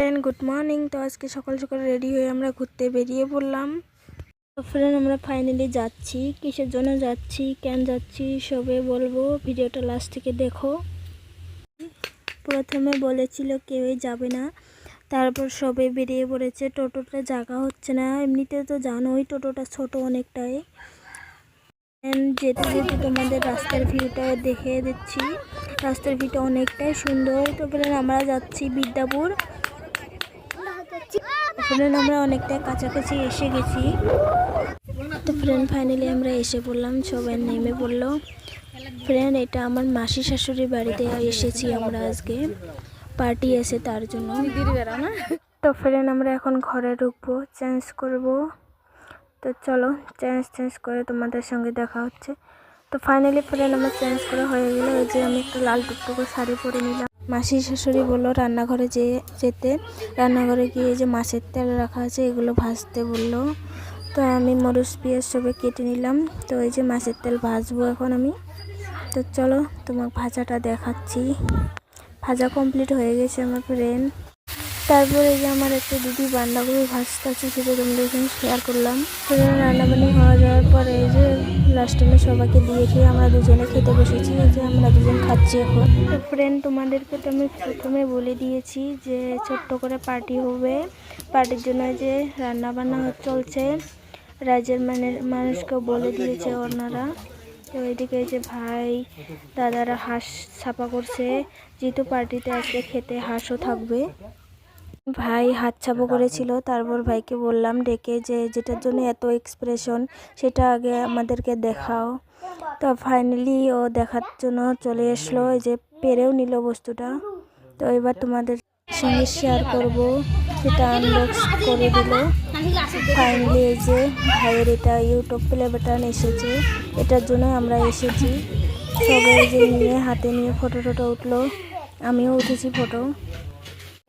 Friend, good morning. তো আজকে সকাল সকাল রেডি হয়ে আমরা ঘুরতে বেরিয়ে পড়লাম। ফ্রেন্ড, আমরা ফাইনালি যাচ্ছি। কিসের জন্য যাচ্ছি? কেন যাচ্ছি? সবে বলব। ভিডিওটা লাস্ট থেকে দেখো। প্রথমে বলেছিল কেউই যাবে না। তারপর সবে বেরিয়ে পড়েছে। টোটোটা জায়গা হচ্ছে না। এমনিতে তো জানোই, টোটোটা ছোট অনেকটাই। যেতে যেতে তোমাদের রাস্তার ভিউটা দেখে দিচ্ছি। রাস্তার ভিউটা অনেকটাই সুন্দর। তো আমরা যাচ্ছি বিদ্যাপুর। ফ্রেন্ড আমরা অনেকটা কাছাকাছি এসে গেছি। তো ফ্রেন্ড ফাইনালি আমরা এসে পড়লাম। সবাই নেমে পড়ল। ফ্রেন্ড এটা আমার মাসি শাশুড়ির বাড়িতে এসেছি আমরা আজকে। পার্টি আছে তার জন্য। তো ফ্রেন্ড আমরা এখন ঘরে ঢুকবো চেঞ্জ করব। তো চলো চেঞ্জ চেঞ্জ করে তোমাদের সঙ্গে দেখা হচ্ছে। তো ফাইনালি ফ্রেন্ড আমার চেঞ্জ করা হয়ে গেলো। যে আমি একটা লাল টুকটুকো শাড়ি পরে নিলাম। মাসি শাশুড়ি বলল, রান্নাঘরে যে যেতে, রান্নাঘরে গিয়ে যে মাছের তেল রাখা আছে, এগুলো ভাজতে বলল। তো আমি মরুচ পেঁয়াজ সবে কেটে নিলাম। তো এই যে মাছের তেল ভাজবো এখন আমি। তো চলো তোমার ভাজাটা দেখাচ্ছি। ভাজা কমপ্লিট হয়ে গেছে আমার ফ্রেন্ড তারপরে যে আমার একটা দিদি বান্ধাকপি ভাজতেছে সেটা তোমাদের সঙ্গে শেয়ার করলাম। সেখানে রান্নাবান্নি হওয়া যাওয়ার পরে এই যে লাস্ট টাইমে সবাইকে খেয়ে আমরা দুজনে খেতে বসেছি যে আমরা দুজন খাচ্ছি এখন। তো ফ্রেন্ড তোমাদেরকে তো আমি প্রথমে বলে দিয়েছি যে ছোট্ট করে পার্টি হবে। পার্টির জন্য যে রান্নাবান্না চলছে। রাজ্যের মানে মানুষকে বলে দিয়েছে ওনারা। তো এদিকে যে ভাই, দাদারা হাঁস ছাপা করছে। যেহেতু পার্টিতে আজকে খেতে হাঁসও থাকবে। ভাই হাত ছাপো করেছিল তারপর ভাইকে বললাম ডেকে যে যেটার জন্য এত এক্সপ্রেশন সেটা আগে আমাদেরকে দেখাও। তো ফাইনালি ও দেখার জন্য চলে আসলো এই যে পেরেও নিল বস্তুটা। তো এবার তোমাদের সঙ্গে শেয়ার করব সেটা আনবক্স করে দিল। ফাইনালি এই যে ভাইয়ের এটা ইউটিউব প্লে বাটন এসেছে এটার জন্য আমরা এসেছি। সবাই যে নিয়ে হাতে নিয়ে ফটো টটো উঠল আমিও উঠেছি ফটো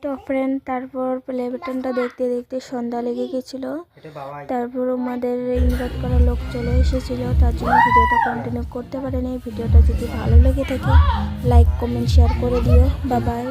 তো ফ্রেন্ড তারপর প্লে বাটনটা দেখতে দেখতে সন্ধ্যা লেগে গেছিল। তারপর আমাদের ইনভাইট করা লোক চলে এসেছিল, তার জন্য ভিডিওটা কন্টিনিউ করতে পারেনি। ভিডিওটা যদি ভালো লেগে থাকে লাইক কমেন্ট শেয়ার করে দিও। বা বাই